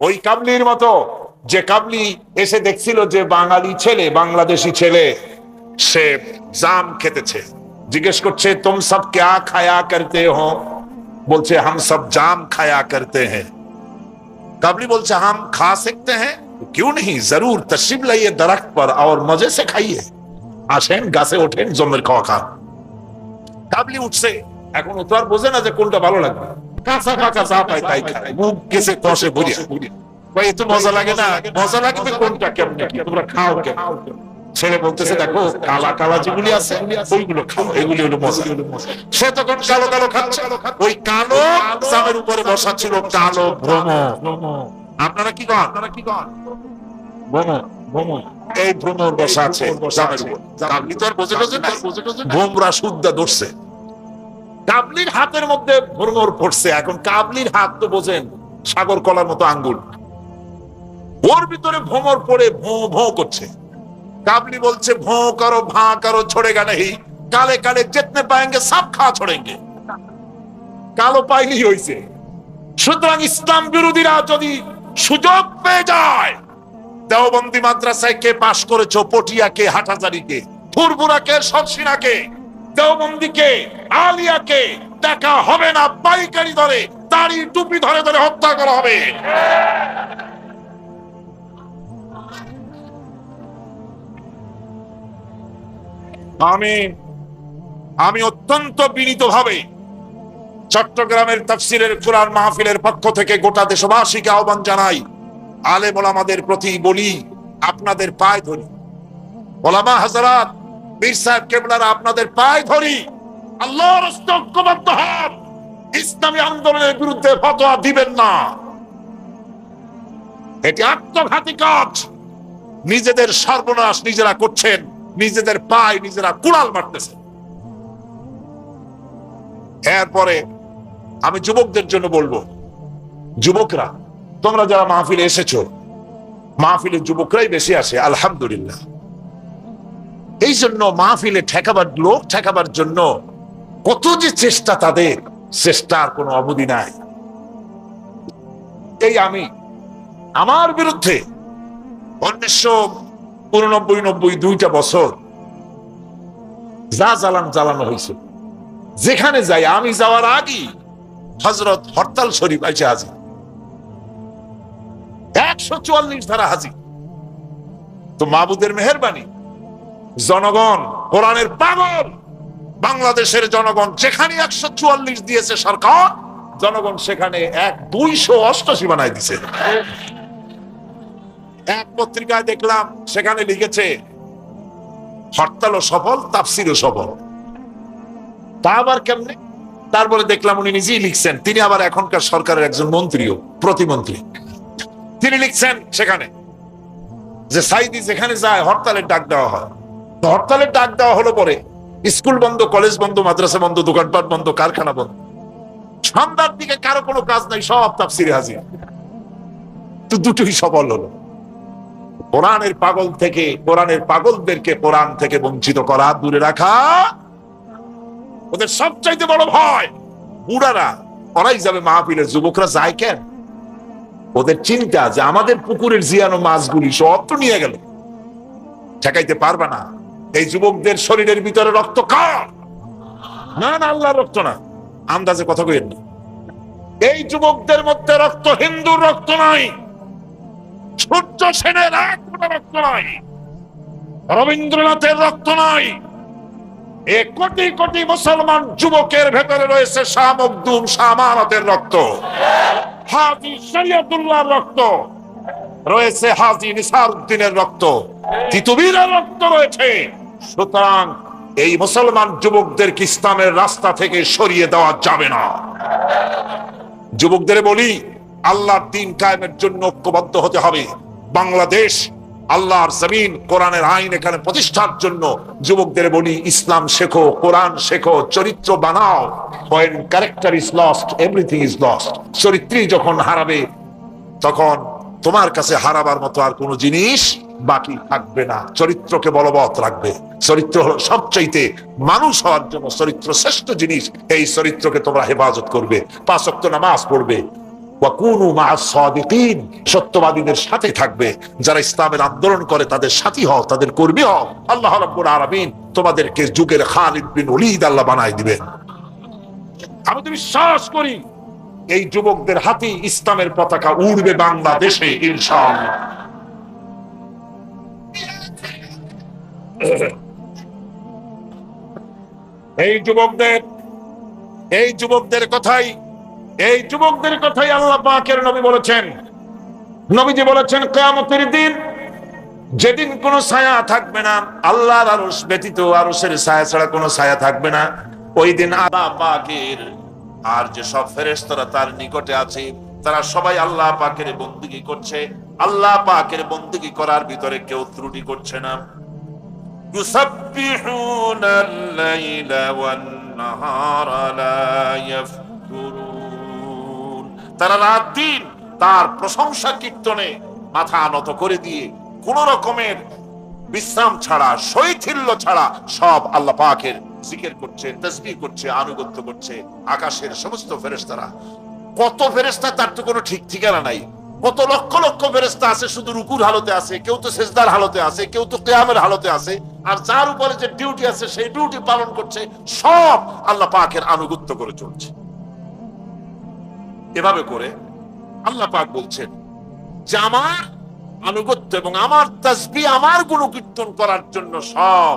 ওই কাবলির মতো, যে কাবলি এসে দেখছিল যে বাঙালি ছেলে, বাংলাদেশি ছেলে, সে জাম খেতেছে। জিজ্ঞেস করছে, তুম সব ক্যা খায়া করতে হো? বলছে, হাম সব জাম খায়া করতে হ্যাঁ। কাবলি বলছে, হাম খা সকতে হ্যাঁ? क्यों नहीं जरूर तशरीफ लाइए दरख्त पर और मजे से खाइए আসেন, গাছে ওঠেন, জমের খাওয়া খা কাবলি উঠছে। এখন তো আর বোঝে না যে কোনটা ভালো লাগবে। কাঁচা কাঁচা যা পায় তাই। মুখ গেছে কষে ভরিয়া ভাই এত মজা লাগে না? মজা লাগবে কোনটা কেমনে কি? তোমরা খাও কেন ছেলে বলতেছে, দেখো, কালা কালা যেগুলি আছে, ওইগুলো খাও। এগুলি হলো মজা। সে তখন কালো কালো খাচ্ছে। ওই কালো জামের উপরে বসা ছিল কালো ভ্রম। আপনারা কি কন? কি কন এই ভ্রমর বসা আছে ভ্রমরা শুদ্ধা ধরছে কাবলির হাতের মধ্যে ভ্রমর পড়ছে। এখন কাবলির হাত তো বোঝেন, সাগর কলার মতো আঙ্গুল। ওর ভিতরে ভোমর পড়ে ভো ভো করছে। কাবলি বলছে, ভো করো, ভা করো, ছড়ে গা নেই কালে কালে যেতনে পায়েঙ্গে সব খাওয়া ছড়েঙ্গে। কালো পাইলি হয়েছে সুতরাং ইসলাম বিরোধীরা যদি সুযোগ পেয়ে যায়, দেওবন্দি মাদ্রাসায় কে পাশ করেছ, পটিয়াকে হাটাজারিকে ফুরবুরাকে সরসিনাকে দেওবন্দিকে, আলিয়াকে দেখা হবে না, পাইকারি ধরে, দাড়ি টুপি ধরে ধরে হত্যা করা হবে। আমি আমি অত্যন্ত বিনীতভাবে চট্টগ্রামের তাফসিরের কোরআন মাহফিলের পক্ষ থেকে গোটা দেশবাসীকে আহ্বান জানাই, আলেম ওলামাদের প্রতি বলি, আপনাদের পায়ে ধরি। ওলামা হাজারাত বীর সাহেব আপনাদের পায়ে ধরি। আল্লাহর ঐক্যবদ্ধ হন। ইসলামী আন্দোলনের বিরুদ্ধে ফতোয়া দিবেন না। এটি আত্মঘাতী কাজ। নিজেদের সর্বনাশ নিজেরা করছেন, নিজেদের পায় নিজেরা কুড়াল মারতেছে এরপরে আমি যুবকদের জন্য বলব, যুবকরা, তোমরা যারা মাহফিলে এসেছ, মাহফিলে যুবকরাই বেশি আসে, আলহামদুলিল্লাহ। এই জন্য মাহফিলে ঠেকাবার লোক ঠেকাবার জন্য কত যে চেষ্টা তাদের চেষ্টার কোনো অবধি নাই। এই আমি, আমার বিরুদ্ধে উনিশশো উননব্বই, নব্বই দুইটা বছর যা জ্বালান জ্বালানো হয়েছে। যেখানে যাই, আমি যাওয়ার আগেই হজরত হরতাল শরীফ আছে হাজির। একশো চুয়াল্লিশ ধারা হাজির। তো মাবুদের মেহরবানি জনগণ, কোরআনের পাগল। বাংলাদেশের জনগণ যেখানে একশো চুয়াল্লিশ দিয়েছে সরকার, জনগণ সেখানে এক দুইশো অষ্টাশি বানায় দিছে। এক পত্রিকায় দেখলাম, সেখানে লিখেছে হরতালও সফল তাফসিরও সফল। তা আবার কেমনে? তারপরে দেখলাম উনি নিজেই লিখছেন, তিনি আবার এখনকার সরকারের একজন মন্ত্রীও, প্রতিমন্ত্রী। তিনি লিখছেন সেখানে যে সাইদি যেখানে যায়, হরতালের ডাক দেওয়া হয়। হরতালের ডাক দেওয়া হলো পরে। স্কুল বন্ধ, কলেজ বন্ধ, মাদ্রাসা বন্ধ, দোকানপাট বন্ধ, কারখানা বন্ধ। সন্ধ্যার দিকে কারও কোনো কাজ নাই, সব তাফসিরে হাজির। তো দুটোই সফল হলো। কোরআনের পাগল থেকে, কোরআনের পাগলদেরকে কোরআন থেকে বঞ্চিত করা, দূরে রাখা, ওদের সবচাইতে বড় ভয়, বুড়ারা, ওরাই যাবে মাহফিলের যুবকরা যায় কেন? ওদের চিন্তা যে আমাদের পুকুরের জিয়ানো মাছগুলি সব তো নিয়ে গেল। ঠেকাইতে পারবে না। এই যুবকদের শরীরের ভিতরে রক্ত কার? না না, আল্লাহর রক্ত না। আন্দাজে কথা কইেন না। এই যুবকদের মধ্যে রক্ত হিন্দুর রক্ত নাই। সূর্য সেনের এক রক্ত নাই। রবীন্দ্রনাথের রক্ত নাই। এ কোটি কোটি মুসলমান যুবকের ভেতরে রয়েছে শাহ মখদুম, শাহ আমানতের রক্ত। হাজি শরিয়তুল্লাহর রক্ত। রয়েছে হাজি নিসার উদ্দিনের রক্ত। তিতুবীরের রক্ত রয়েছে। সুতরাং এই মুসলমান যুবকদেরকে ইসলামের রাস্তা থেকে সরিয়ে দেওয়া যাবে না? যুবকদের বলি, আল্লাহর দিন কায়েমের জন্য ঐক্যবদ্ধ হতে হবে। বাংলাদেশ আল্লাহর জমিন, কোরআনের আইন এখানে প্রতিষ্ঠার জন্য যুবকদের বলি, ইসলাম শেখো, কোরআন শেখো, চরিত্র বানাও। When character is lost, everything is lost চরিত্রই যখন হারাবে, তখন তোমার কাছে হারাবার মতো আর কোনো জিনিস বাকি থাকবে না। চরিত্রকে বলবৎ রাখবে। চরিত্র হলো সবচাইতে মানুষ হওয়ার জন্য চরিত্র শ্রেষ্ঠ জিনিস। এই চরিত্রকে তোমরা হেফাজত করবে। পাঁচ নামাজ পড়বে। সত্যবাদীদের সাথে থাকবে। যারা ইসলামের আন্দোলন করে, তাদের সাথী হও, তাদের কর্মী হও। আল্লাহ তোমাদেরকে যুগের খালিদ বিন আল্লাহ বানাই দিবে আমি তো বিশ্বাস করি এই যুবকদের হাতে ইসলামের পতাকা উড়বে বাংলাদেশে এই যুবকদের এই যুবকদের কথাই, এই যুবকদের কথাই আল্লাহ পাকের নবী বলেছেন। নবীজি বলেছেন, কিয়ামতের দিন যেদিন কোনো ছায়া থাকবে না, আল্লাহর আরশ ব্যতীত আরশের ছায়া ছাড়া কোনো ছায়া থাকবে না, ওই দিন আল্লাহ পাকের আর যে সব ফেরেস্তরা তার নিকটে আছে, তারা সবাই আল্লাহ পাকের বন্দিগি করছে। আল্লাহ পাকের বন্দিগি করার ভিতরে কেউ ত্রুটি করছে না। তারা রাত দিন তার প্রশংসা কীর্তনে মাথা নত করে দিয়ে কোন রকমের বিশ্রাম ছাড়া, শৈথিল্য ছাড়া সব আল্লাহ পাকের জিকির করছে, তসবিহ করছে, আনুগত্য করছে, আকাশের সমস্ত ফেরেশতারা। কত ফেরেশতা, তার তো কোনো ঠিক ঠিকানা নাই। কত লক্ষ লক্ষ ফেরেশতা আছে, শুধু রুকুর হালতে আছে, কেউ তো সেজদার হালতে আছে, কেউ তো কিয়ামের হালতে আছে, আর যার উপরে যে ডিউটি আছে, সেই ডিউটি পালন করছে, সব আল্লাহ পাকের আনুগত্য করে চলছে। এভাবে করে আল্লাহ পাক বলছেন, যে আমার আনুগত্য এবং আমার তাসবি আমার গুণকীর্তন করার জন্য সব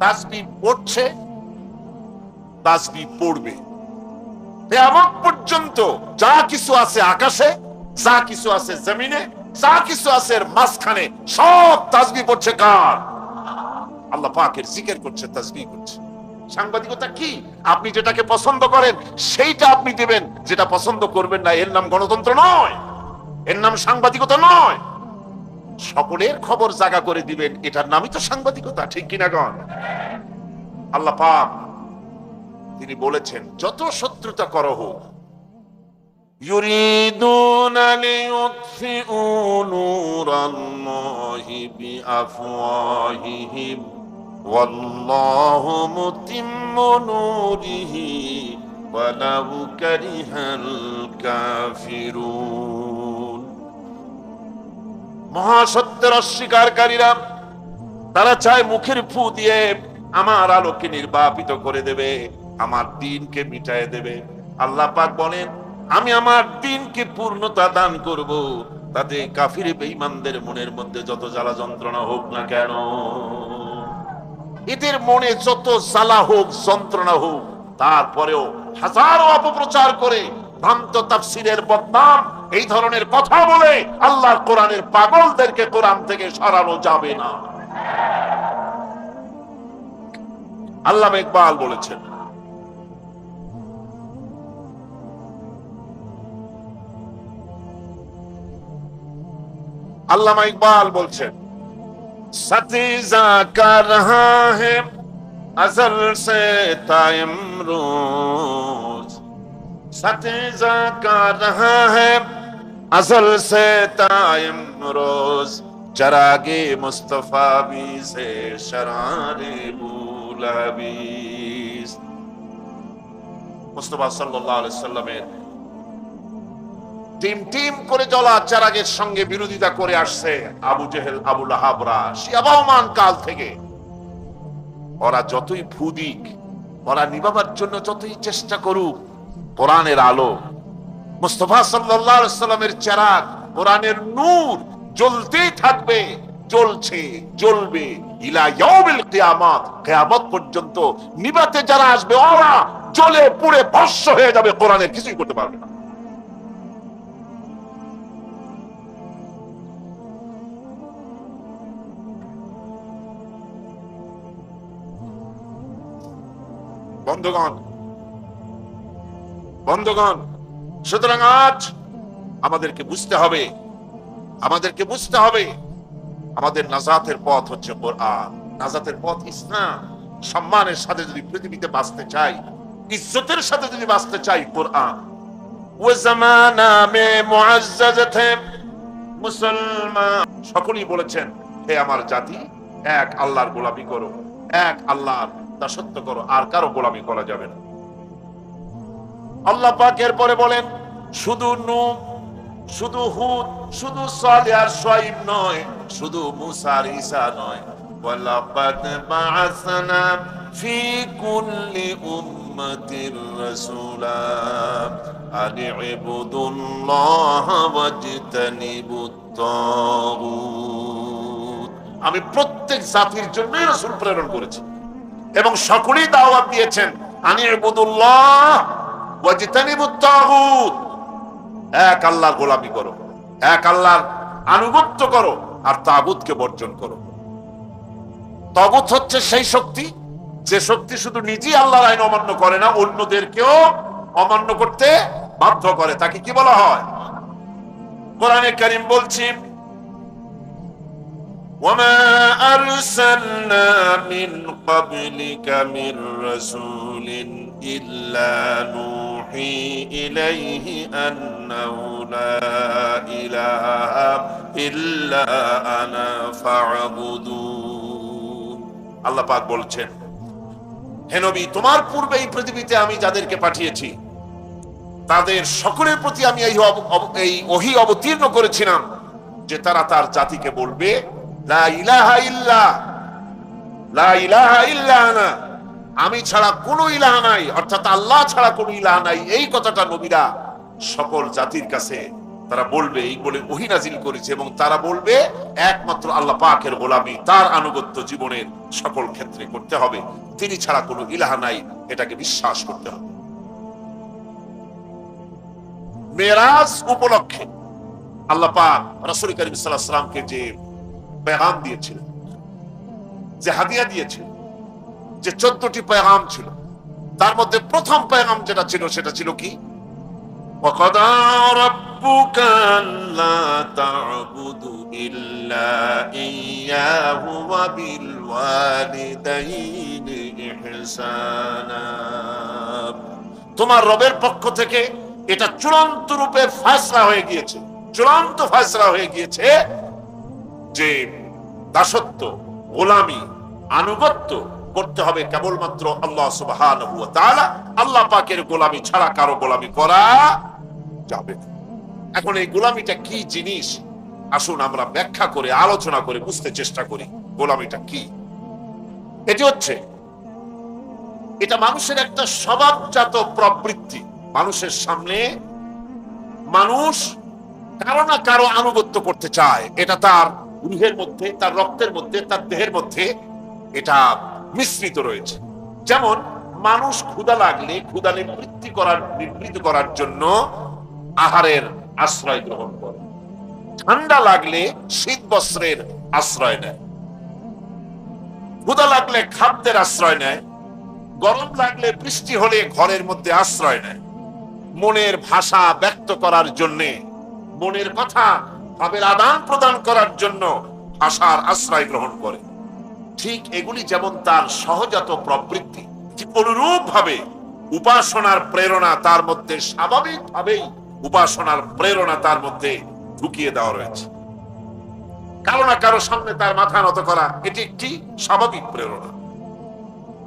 তাসবিহ পড়ছে, তাসবি পড়বে। কেয়ামত পর্যন্ত যা কিছু আছে আকাশে, যা কিছু আছে জমিনে, যা কিছু আছে মাঝখানে, সব তাসবি পড়ছে কার? আল্লাহ পাকের জিকির করছে, তাসবি করছে। সাংবাদিকতা কি? আপনি যেটাকে পছন্দ করেন, সেইটা আপনি দেবেন। যেটা পছন্দ করবেন না, এর নাম গণতন্ত্র নয়। এর নাম সাংবাদিকতা নয়। সকলের খবর জাগা করে দিবেন এটার নামই তো সাংবাদিকতা ঠিক কিনা গণ আল্লাহ পাক তিনি বলেছেন যত শত্রুতা করো হোক يريدون ليطفئوا نور الله بأفواههم والله متم نوره ولو كره الكافرون মহাসত্যের অস্বীকারীরা, তারা চায় মুখের ফু দিয়ে আমার আলোকে নির্বাপিত করে দেবে, আমার দিনকে মিটায় দেবে। আল্লাহ পাক বলেন, আমি আমার দিনকে পূর্ণতা দান করব, তাতে কাফির বেঈমানদের মনের মধ্যে যত জ্বালা যন্ত্রণা হোক না কেন, এদের মনে যত জ্বালা হোক, যন্ত্রণা হোক, তারপরেও হাজারো অপপ্রচার করে ভ্রান্ত তাফসিরের বদনাম এই ধরনের কথা বলে আল্লাহর কোরআনের পাগলদেরকে কোরআন থেকে সরানো যাবে না আল্লাহ ইকবাল বলেছেন আল্লামা ইকবাল বলছেন সতীজা কর রহা है अजल से ताइमरोज सतीजा का रहा है আসল সে তাইম রোজ چراغ মুস্তফা বি সে শরারে বুলাবি মুস্তফা সাল্লাল্লাহু আলাইহি সাল্লামের টিম টিম করে জ্বলা চারাগের সঙ্গে বিরোধিতা করে আসছে আবু জেহেল আবুল হাবরা শিয়াবাহমান কাল থেকে। ওরা যতই ভুদিক, ওরা নিবাবার জন্য যতই চেষ্টা করুক, কোরআনের আলো মুস্তফা সাল্লামের চেরাগ, কোরআনের নূর জ্বলতেই থাকবে কিয়ামত কিয়ামত পর্যন্ত নিবাতে যারা আসবে, ওরা জ্বলে পুড়ে ভস্ম হয়ে যাবে কোরআনের কিছুই করতে পারবে না। বন্ধুগণ বন্ধুগণ সুতরাং আজ আমাদেরকে বুঝতে হবে, আমাদেরকে বুঝতে হবে, আমাদের নাজাতের পথ হচ্ছে কোরআন। নাজাতের পথ ইসলাম। সম্মানের সাথে যদি পৃথিবীতে বাঁচতে চাই, ইজ্জতের সাথে যদি বাঁচতে চাই, কোরআন। ও জামানা মে মুআজ্জাজাত হে মুসলমান। সকলেই বলেছেন, হে আমার জাতি, এক আল্লাহর গোলামি করো, এক আল্লাহর দাসত্ব করো, আর কারও গোলামি করা যাবে না। আল্লাহ পাক এরপরে বলেন, শুধু নু শুধু হুদ, শুধু সালেহ আর নয়, শুধু মুসা আর ঈসা নয়। ওয়ালাকাদ বাআসনা ফি কুল্লি উম্মাতির রাসূলা। আন ইবুদুল্লাহ ওয়াজতানিবুত তাগুত। আমি প্রত্যেক জাতির জন্য রাসূল প্রেরণ করেছি। এবং সকলেই দাওয়াত দিয়েছেন, আনি ইবুদুল্লাহ এক আল্লাহর গোলামি করো এক আল্লাহর আনুগত্য করো আর তাগুতকে বর্জন করো তাগুত হচ্ছে সেই শক্তি যে শক্তি শুধু নিজেই আল্লাহর আইন অমান্য করে না অন্যদেরকেও অমান্য করতে বাধ্য করে তাকে কি বলা হয় কোরআনে কারিম বলছি وما أرسلنا من قبلك من رسول إلا نوحي إليه أنه لا إله إلا أنا فاعبدون আল্লাহ পাক বলছেন হে নবী তোমার পূর্বে এই পৃথিবীতে আমি যাদেরকে পাঠিয়েছি তাদের সকলের প্রতি আমি এই অব- অব- এই ওহি অবতীর্ণ করেছিলাম যে তারা তার জাতিকে বলবে লা ইলাহা ইল্লা লা ইলাহা ইল্লা আনা আমি ছাড়া কোনো ইলাহা নাই, অর্থাৎ আল্লাহ ছাড়া কোনো ইলাহা নাই। এই কথাটা নবীরা সকল জাতির কাছে তারা বলবে, এই বলে ওহি নাজিল করেছে এবং তারা বলবে, একমাত্র আল্লাহ পাকের গোলামি, তার আনুগত্য জীবনের সকল ক্ষেত্রে করতে হবে। তিনি ছাড়া কোনো ইলাহা নাই, এটাকে বিশ্বাস করতে হবে। মেরাজ উপলক্ষে আল্লাহ পাক রাসূল করিম আলাইহি সাল্লামকে যে পেগাম দিয়েছিলেন, যে হাদিয়া দিয়েছিলেন যে চোদ্দটি পেগাম ছিল, তার মধ্যে প্রথম পেগাম যেটা ছিল, সেটা ছিল কি? তোমার রবের পক্ষ থেকে এটা চূড়ান্ত রূপে ফাসলা হয়ে গিয়েছে, চূড়ান্ত ফাসলা হয়ে গিয়েছে যে দাসত্ব, গোলামি, আনুগত্য করতে হবে কেবলমাত্র আল্লাহ সুবহানাহু আল্লাহ পাকের গোলামি ছাড়া কারও গোলামি করা যাবে। এখন এই গোলামিটা কি জিনিস? আসুন আমরা ব্যাখ্যা করে, আলোচনা করে বুঝতে চেষ্টা করি গোলামিটা কি। এটি হচ্ছে, এটা মানুষের একটা স্বভাবজাত প্রবৃত্তি। মানুষের সামনে মানুষ কারও না কারও আনুগত্য করতে চায়। এটা তার রুহের মধ্যে, তার রক্তের মধ্যে, তার দেহের মধ্যে, এটা মিশ্রিত রয়েছে। যেমন, মানুষ ক্ষুধা লাগলে ক্ষুধা নিবৃত্তি করার নিবৃত্ত করার জন্য আহারের আশ্রয় গ্রহণ করে। ঠান্ডা লাগলে শীত বস্ত্রের আশ্রয় নেয়। ক্ষুধা লাগলে খাদ্যের আশ্রয় নেয়। গরম লাগলে বৃষ্টি হলে ঘরের মধ্যে আশ্রয় নেয়। মনের ভাষা ব্যক্ত করার জন্যে, মনের কথা ভাবের আদান প্রদান করার জন্য ভাষার আশ্রয় গ্রহণ করে। ঠিক এগুলি যেমন তার সহজাত প্রবৃত্তি অনুরূপ ভাবে উপাসনার প্রেরণা তার মধ্যে স্বাভাবিকভাবেই উপাসনার প্রেরণা তার মধ্যে ঢুকিয়ে দেওয়া রয়েছে। কারও না কারও সামনে তার মাথা নত করা, এটি একটি স্বাভাবিক প্রেরণা।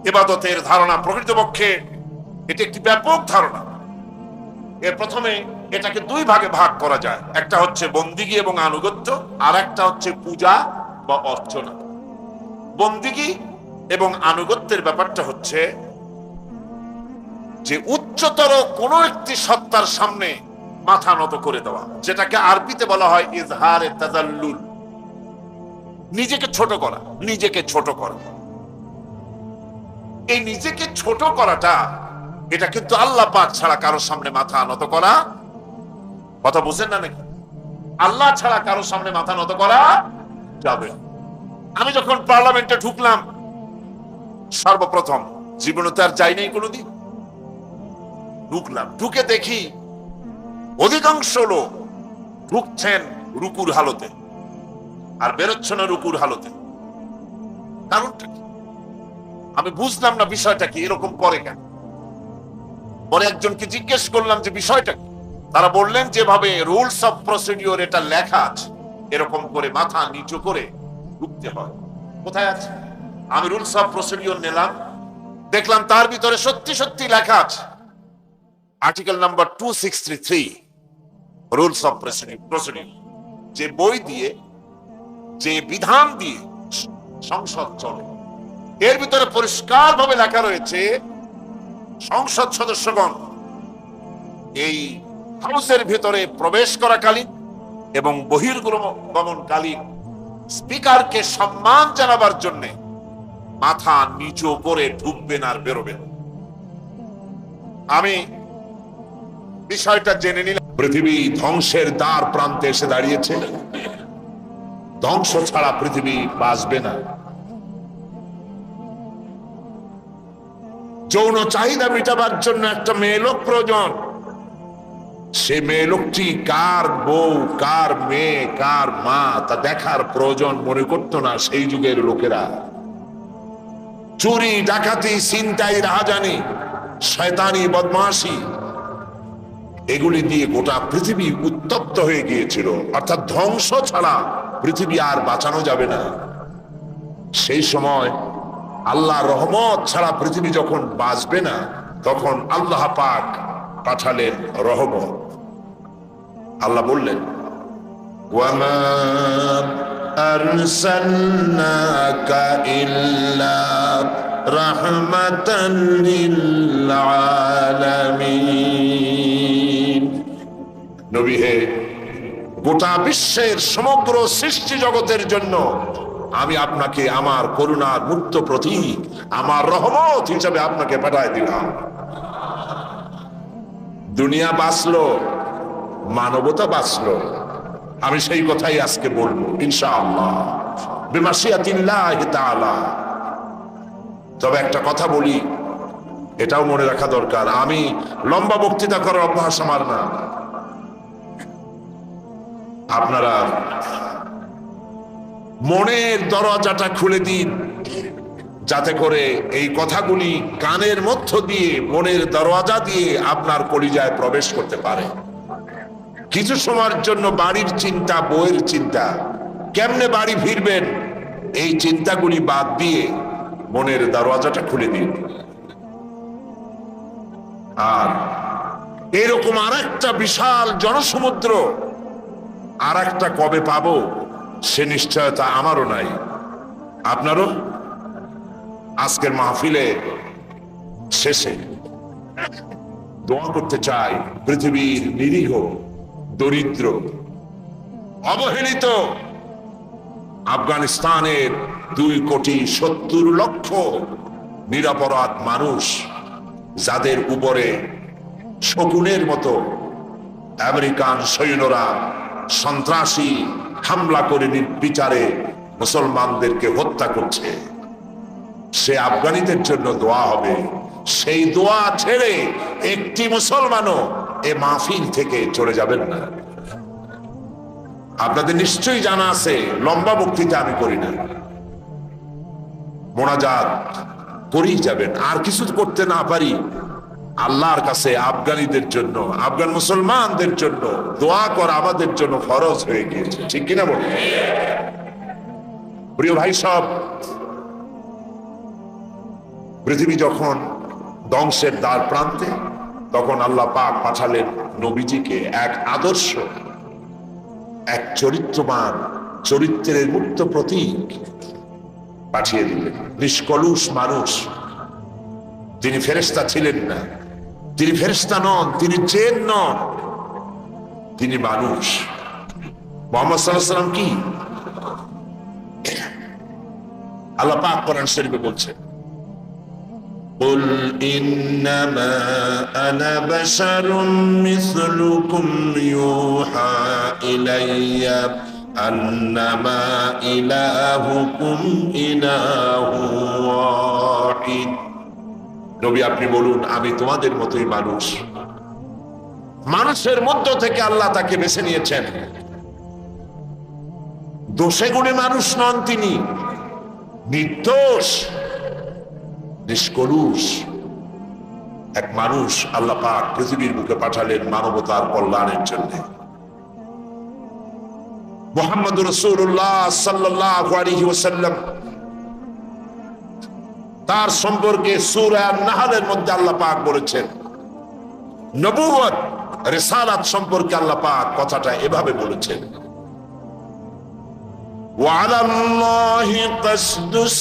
এবাদতের ধারণা প্রকৃতপক্ষে এটি একটি ব্যাপক ধারণা। এর প্রথমে এটাকে দুই ভাগে ভাগ করা যায়, একটা হচ্ছে বন্দিগি এবং আনুগত্য, আর একটা হচ্ছে পূজা বা অর্চনা। বন্দিগি এবং আনুগত্যের ব্যাপারটা হচ্ছে যে উচ্চতর কোন একটি সত্তার সামনে মাথা নত করে দেওয়া, যেটাকে আরবিতে বলা হয় ইজহারে তাজাল্লুল। নিজেকে ছোট করা, নিজেকে ছোট করা। এই নিজেকে ছোট করাটা, এটা কিন্তু আল্লাহ পাক ছাড়া কারোর সামনে মাথা নত করা, কথা বুঝেন না নাকি? আল্লাহ ছাড়া কারোর সামনে মাথা নত করা যাবে না। আমি যখন পার্লামেন্টে ঢুকলাম, সর্বপ্রথম জীবনে তো আর যাই নাই কোনোদিন। ঢুকলাম, ঢুকে দেখি অধিকাংশ লোক ঢুকছেন রুকুর হালতে আর বেরোচ্ছেন রুকুর হালতে। কারণটা কি? আমি বুঝলাম না বিষয়টা কি, এরকম করে কেন? পরে একজনকে জিজ্ঞেস করলাম যে বিষয়টা কি? তারা বললেন, যেভাবে রুলস অফ প্রসিডিওর এটা লেখা আছে, এরকম করে মাথা নিচু করে ঢুকতে হয়। কোথায় আছে? আমি রুলস অফ প্রসিডিওর নিলাম। দেখলাম তার ভিতরে সত্যি সত্যি লেখা আছে। Article number two six three three rules of যে বই দিয়ে, যে বিধান দিয়ে সংসদ চলে, এর ভিতরে লেখা রয়েছে, সংসদ সদস্যগণ এই হাউসের ভিতরে প্রবেশ করাকালীন এবং বহির্গমনকালীন স্পিকারকে সম্মান জানাবার জন্য মাথা নিচু করে ঢুকবেন আর বেরোবেন। আমি বিষয়টা জেনে নিলাম। পৃথিবী ধ্বংসের দ্বার প্রান্তে এসে দাঁড়িয়েছে। ধ্বংস ছাড়া পৃথিবী বাঁচবে না। যৌন চাহিদা মেটাবার জন্য একটা মেয়ে লোক প্রয়োজন। সে মেয়ে লোকটি কার বউ, কার মেয়ে, কার মা, তা দেখার প্রয়োজন মনে করতো না সেই যুগের লোকেরা। চুরি, ডাকাতি চিন্তাই রাহাজানি, শয়তানি, বদমাশি, এগুলি দিয়ে গোটা পৃথিবী উত্তপ্ত হয়ে গিয়েছিল। অর্থাৎ ধ্বংস ছাড়া পৃথিবী আর বাঁচানো যাবে না। সেই সময় আল্লাহ রহমত ছাড়া পৃথিবী যখন বাঁচবে না, তখন আল্লাহ পাক পাঠালেন রহমত। আল্লাহ বললেন নবী হে, গোটা বিশ্বের সমগ্র সৃষ্টি জগতের জন্য আমি আপনাকে আমার করুণার মুক্ত প্রতীক, আমার রহমত হিসাবে আপনাকে পাঠায় দিলাম। দুনিয়া বাঁচলো, মানবতা বাঁচলো। আমি সেই কথাই আজকে বলব, ইনশাআল্লাহ। তবে একটা কথা বলি, এটাও মনে রাখা দরকার, আমি লম্বা বক্তৃতা করার অভ্যাস আমার না। আপনারা মনের দরজাটা খুলে দিন। যাতে করে এই কথাগুলি কানের মধ্য দিয়ে, মনের দরওয়াজা দিয়ে আপনার কলিজায় প্রবেশ করতে পারে। কিছু সময়ের জন্য বাড়ির চিন্তা বইয়ের চিন্তা। কেমনে বাড়ি ফিরবেন? এই চিন্তাগুলি বাদ দিয়ে মনের দরওয়াজাটা খুলে দিন। আর এরকম আর একটা বিশাল জনসমুদ্র আর একটা কবে পাবো, সে নিশ্চয়তা আমারও নাই। আপনারও? আজকের মাহফিলে শেষে দোয়া করতে চাই পৃথিবীর নিরীহ, দরিদ্র, অবহেলিত আফগানিস্তানের দুই কোটি সত্তর লক্ষ নিরাপরাধ মানুষ যাদের উপরে শকুনের মতো আমেরিকান সৈন্যরা সন্ত্রাসী হামলা করে নির্বিচারে মুসলমানদেরকে হত্যা করছে। সে আফগানিদের জন্য দোয়া হবে। সেই দোয়া ছেড়ে একটি মুসলমানও এ মাহফিল থেকে চলে যাবেন না। আপনাদের নিশ্চয়ই জানা আছে, লম্বা বক্তৃতা আমি করি না। মোনাজাত করেই যাবেন, আর কিছু করতে না পারি। আল্লাহর কাছে আফগানিদের জন্য, আফগান মুসলমানদের জন্য দোয়া করা আমাদের জন্য ফরজ হয়ে গিয়েছে। ঠিক কিনা বল প্রিয় ভাই সব পৃথিবী যখন ধ্বংসের দ্বার প্রান্তে, তখন আল্লাহ পাক পাঠালেন নবীজিকে এক আদর্শ, এক চরিত্রবান, চরিত্রের মুক্ত প্রতীক পাঠিয়ে দিলেন। নিষ্কলুষ মানুষ। তিনি ফেরেস্তা ছিলেন না। তিনি ফেরেস্তা নন, তিনি চেন নন। তিনি মানুষ। মোহাম্মদ সাল্লাহ কি? আল্লাহ পাক কোরআন শরীফে বলছেন قل إنما أنا بشر مثلكم يوحى إلي أنما إلهكم إله واحد নবী আপনি বলুন আমি তোমাদের মতোই মানুষ মানুষের মধ্য থেকে আল্লাহ তাকে বেছে নিয়েছেন দোষে গুণে মানুষ নন তিনি নির্দোষ নিষ্কলুষ এক মানুষ আল্লাহ পাক পৃথিবীর বুকে পাঠালেন মানবতার কল্যাণের জন্য। মোহাম্মদ রসুল্লাহ সাল্লাহ তার সম্পর্কে সুরা নাহালের মধ্যে আল্লাহ পাক বলেছেন নবুয়ত রেসালাত সম্পর্কে আল্লাহ পাক কথাটা এভাবে বলেছেন ওয়ালাল্লাহি কাসদুস